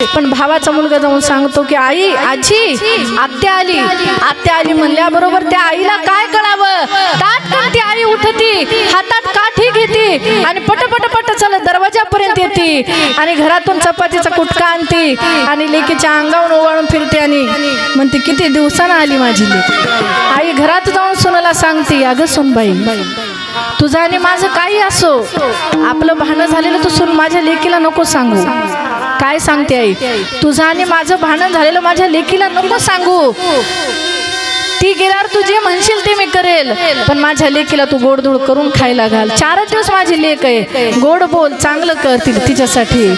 पण भावाचा मुलगा जाऊन सांगतो की आई आजी आत्या आली. आत्या आली म्हणल्याबरोबर त्या आईला काय कळावं? ताटकन ती आई उठती? हातात काठी घेते आणि पट पट पट चालत दरवाजापर्यंत येते आणि घरातून चपातीचा कुटका आणते आणि लेकीच्या अंगावर ओवाळून फिरते आणि म्हणते किती दिवसानं आली माझी आई घरात जाऊन सुनाला सांगते अगं सुनबाई तुझं आणि माझं काही असो. आपलं भानं झालेलं तू सुन माझ्या लेकीला नको सांगू. काय सांगते आई? तुझं आणि माझं भांडण झालेलं माझ्या लेकीला नको सांगू. ती गेल्यावर तू जे म्हणशील ते मी करेल. पण माझ्या लेकीला तू गोडधोड करून खायला घाल. चारच दिवस माझी लेक आहे. गोड बोल चांगलं करतील तिच्यासाठी.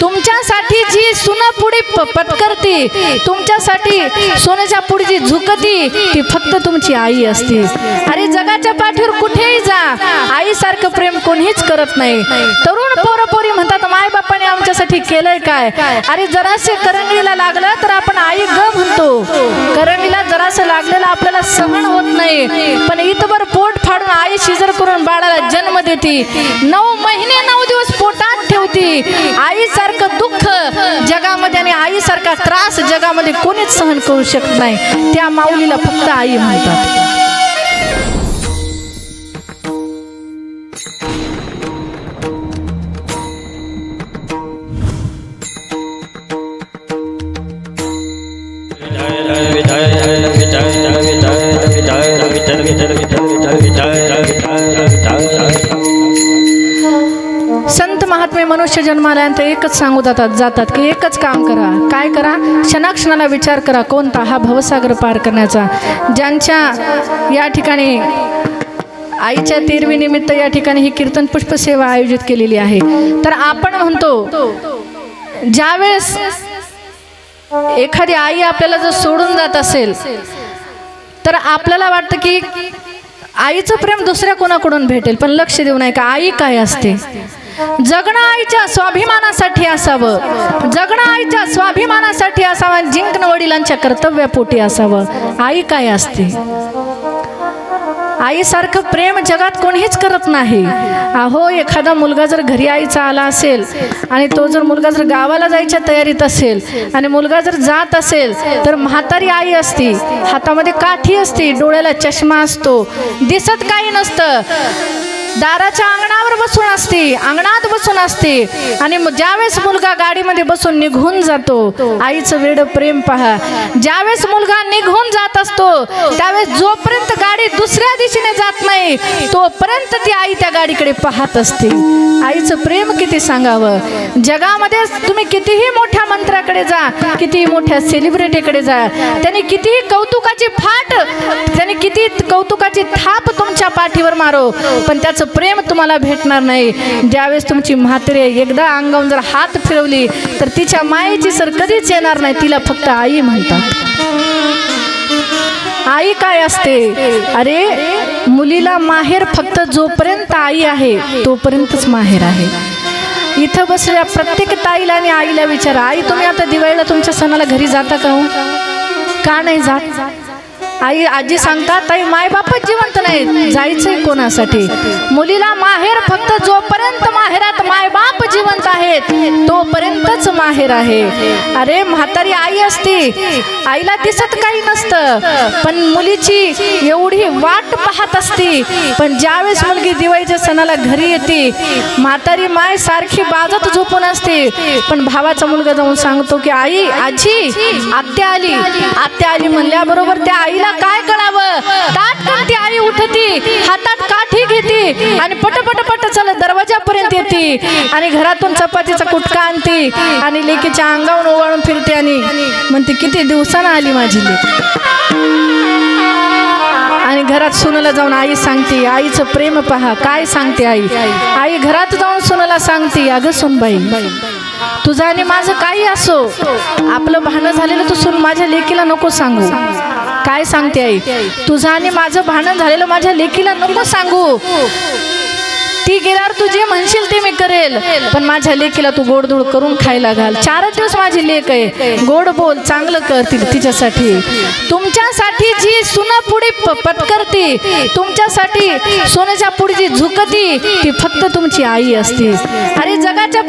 तुमच्यासाठी जी सुन पुढे प- तुमच्यासाठी सोन्याच्या पुढे जी झुकती ती फक्त तुमची आई असते. अरे जगाच्या पाठीवर कुठेही जा. आईसारखं प्रेम कोणीच करत नाही. तरुण पोरं पोरी म्हणतात माय बापाने आमच्यासाठी केलंय काय? अरे जरासे करंगीला लागलं तर आपण आई ग म्हणतो. करंगीला जरासं लागलेलं आपल्याला सहन होत नाही. पण इथभर पोट फाडून आई शिजर करून बाळाला जन्म देते. नऊ महिने नऊ दिवस पोटात ठेवती. आईसारखं दुःख जगामध्ये आणि आईसारखा त्रास जगामध्ये कोणीच सहन करू शकत नाही. त्या माऊलीला फक्त आई म्हणतात. मनुष्य जन्माल्यानंतर एकच सांगू जातात जातात की एकच काम करा. काय करा? क्षणाक्षणाला विचार करा कोणता? हा भवसागर पार करण्याचा. ज्यांच्या या ठिकाणी आईच्या तेरवीनिमित्त या ठिकाणी ही कीर्तन पुष्प सेवा आयोजित केलेली आहे. तर आपण म्हणतो ज्यावेळेस एखादी आई आपल्याला जर सोडून जात असेल तर आपल्याला वाटतं की आईचं प्रेम दुसऱ्या कोणाकडून भेटेल? पण लक्ष देऊ नये का? आई काय असते? जगणं आईच्या स्वाभिमानासाठी असावं. जगणं आईच्या स्वाभिमानासाठी असावं. जिंकणं वडिलांच्या कर्तव्यापोटी असावं. आई काय असते? आईसारखं प्रेम जगात कोणीच करत नाही. अहो एखादा मुलगा जर घरी आईचा आला असेल आणि तो जर मुलगा जर गावाला जायच्या तयारीत असेल आणि मुलगा जर जात असेल तर म्हातारी आई असती. हातामध्ये काठी असती. डोळ्याला चष्मा असतो. दिसत काही नसतं. दाराच्या अंगणावर बसून असते अंगणात बसून असते. आणि मग ज्यावेळेस मुलगा गाडीमध्ये बसून निघून जातो आईचं वेड प्रेम पहा. ज्यावेळेस मुलगा निघून जात असतो त्यावेळेस जोपर्यंत गाडी दुसऱ्या दिशेने जात नाही तोपर्यंत ती आई त्या गाडीकडे पाहत असते. आईचं प्रेम किती सांगावं. जगामध्ये तुम्ही कितीही मोठ्या मंत्र्याकडे जा कितीही मोठ्या सेलिब्रिटीकडे जा त्यांनी कितीही कौतुकाची फाट त्यांनी किती कौतुकाची थाप तुमच्या पाठीवर मारो पण त्याचं प्रेम तुम्हाला भेटणार नाही. ज्यावेळेस तुमची म्हात्रे एकदा अंगावून जर हात फिरवली तर तिच्या मायेची सर कधीच येणार नाही. तिला फक्त आई म्हणतात. आई काय असते? अरे मुलीला माहेर फक्त जोपर्यंत आई आहे तोपर्यंतच माहेर आहे. इथं बसल्या प्रत्येक ताईला आणि आईला विचारा आई तुम्ही आता दिवाळीला तुमच्या सणाला घरी जाता का हो? का नाही जात? आई आजी सांगतात ताई माय बापच जिवंत नाही जायचंय कोणासाठी? मुलीला माहेर फक्त जोपर्यंत माहेरात माय बाप जिवंत आहेत तोपर्यंतच माहेर आहे. अरे म्हातारी आई असती. आईला दिसत काही नसतं. पण मुलीची एवढी वाट पाहत असती. पण ज्यावेळेस मुलगी दिवाळीच्या सणाला घरी येते म्हातारी माय सारखी बाजत झोपून असते. पण भावाचा मुलगा जाऊन सांगतो की आई आजी आत्या आली. आत्या आली म्हणल्याबरोबर त्या आईला काय कळावं? ताटकन ती आई उठती? हातात काठी घेती आणि पट पट पट चालत दरवाजापर्यंत येते आणि घरातून चपातीचा कुटका आणते आणि लेकीच्या अंगावर ओवाळून फिरते आणि म्हणते किती दिवसानं आली माझी लेक आणि घरात सुनाला जाऊन आई सांगते आईचं प्रेम पहा काय सांगते आई? आई घरात जाऊन सुनाला सांगते अगं सुनबाई तुझं आणि माझं काही असो. आपलं भानं झालेलं तू सून माझ्या लेकीला नको सांगू. काय सांगते आई? तुझं आणि माझं भांडण झालेलं माझ्या लेकीला नको सांगू. ती गेल्यावर तू जे म्हणशील ते मी करेल. पण माझ्या लेकीला तू गोडधोड करून खायला घाल. चारच दिवस माझी लेक आहे. गोड बोल चांगलं कर ति- तिच्यासाठी. तुमच्यासाठी जी सुना पुढे प- पत्करते तुमच्यासाठी सोन्याच्या पुढे जी झुकती ती फक्त तुमची आई असते. अरे जगाच्या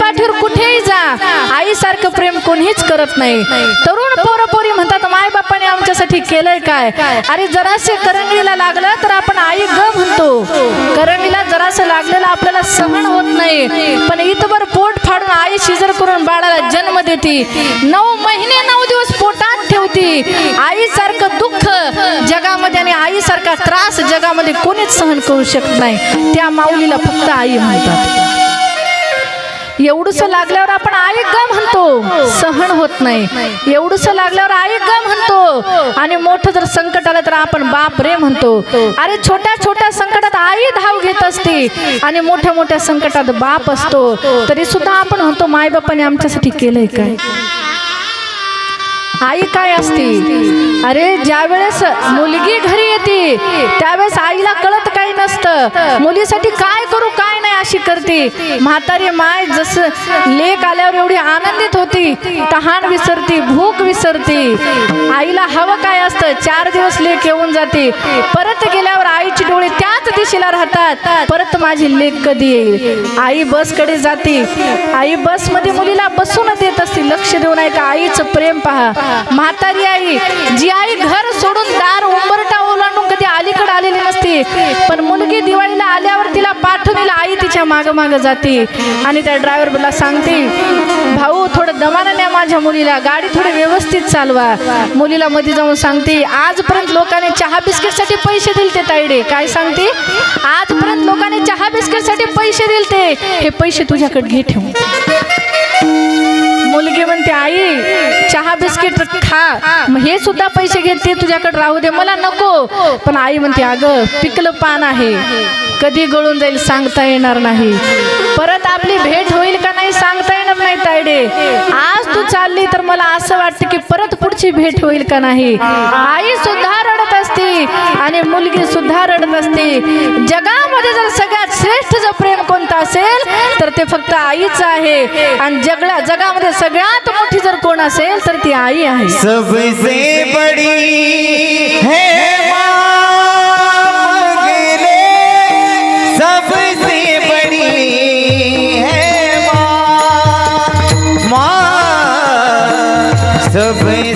कोणीच करत नाही. तरुण पोरपोरी म्हणतात माय बापाने आमच्यासाठी केलंय काय? अरे जरासे करंगीला लागलं तर आपण आई ग म्हणतो. करंगीला जरासं लागलेलं आपल्याला सहन होत नाही. पण इथवर पोट फाडून आई शिजर करून बाळाला जन्म देते. नऊ महिने नऊ दिवस पोटात ठेवती. आईसारखं दुःख जगामध्ये आणि आईसारखा त्रास जगामध्ये कोणीच सहन करू शकत नाही. त्या माऊलीला फक्त आई म्हणतात. एवढस लागल्यावर आपण आई ग म्हणतो सहन होत नाही. एवढस लागल्यावर आई ग म्हणतो आणि मोठं जर संकट आलं तर आपण बाप रे म्हणतो. अरे छोट्या छोट्या संकटात आई धाव घेत असते आणि मोठ्या मोठ्या संकटात बाप असतो. तरी सुद्धा आपण म्हणतो माय बापाने आमच्यासाठी केलंय काय? आई काय असती? अरे ज्या वेळेस मुलगी घरी येते त्यावेळेस आईला कळत काही नसतं. मुलीसाठी काय करू काय नाही अशी करते. म्हातारी माय जसं लेक आल्यावर एवढी आनंदित होती तहान विसरती भूक विसरती. आईला हवं काय असतं चार दिवस लेक येऊन जाते. परत गेल्यावर आईची डोळे त्याच दिशेला राहतात. परत माझी लेक कधी येईल? आई बसकडे जाते. आई बसमध्ये मुलीला बसून देत असते. लक्ष देऊन ऐका आईचं प्रेम पहा. म्हातारी आई जी आई घर सोडून दार उंबरटा ओलांडून कधी अलीकडे आलेली नसते पण मुलगी दिवाळीला आल्यावर तिला पाठवणीला आई तिच्या माग माग जाते. आणि त्या ड्रायव्हरला सांगते भाऊ थोडं दमानं न्या माझ्या मुलीला गाडी थोडी व्यवस्थित चालवा. मुलीला मध्ये जाऊन सांगते आजपर्यंत लोकांनी चहा बिस्किटसाठी पैसे दिले ते ताईडे. काय सांगते? आजपर्यंत लोकांनी चहा बिस्किटसाठी पैसे दिले ते हे पैसे तुझ्याकडे घे ठेवू. मुलगी म्हणते आई चहा बिस्किट खा. मग हे सुद्धा पैसे घेत ते तुझ्याकडे राहू दे मला नको. पण आई म्हणते अगं पिकलं पान आहे. कधी गळून जाईल सांगता येणार नाही. परत आपली भेट होईल का नाही सांगता येणार नाही तायडे. आज तू चालली तर मला असं वाटतं की परत पुढची भेट होईल का नाही. आई सुद्धा रडत असते आणि मुलगी सुद्धा रडत असते. जगामध्ये जर सगळ्यात श्रेष्ठ जर प्रेम कोणतं असेल तर ते फक्त आईच आहे. आणि जगला जगामध्ये सगळ्यात मोठी जर कोण असेल तर ती आई आहे. सबसे बड़ी है। माँ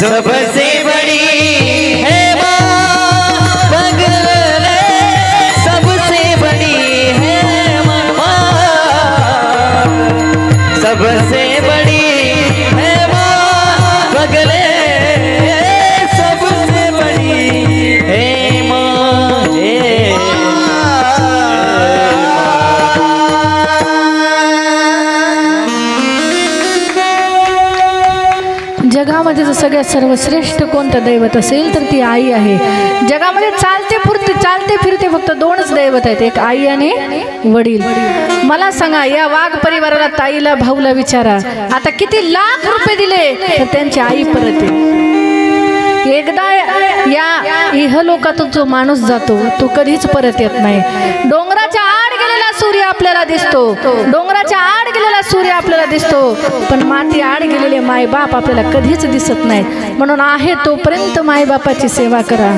सबसे सगळ्यात सर्वश्रेष्ठ कोणतं दैवत असेल तर ती आई आहे. जगामध्ये चालते पुरते चालते फिरते फक्त दोनच दैवत आहेत. एक आई आणि वडील. मला सांगा या वाघ परिवाराला ताईला भाऊला विचारा. आता किती लाख रुपये दिले तर त्यांची आई परत एकदा या इहलोकातून जो माणूस जातो तो कधीच परत येत नाही. डोंगर आपल्याला दिसतो. डोंगराच्या आड गेलेला सूर्य आपल्याला दिसतो. पण माती आड गेलेले मायबाप आपल्याला कधीच दिसत नाहीत. म्हणून आहे तोपर्यंत मायबापाची सेवा करा.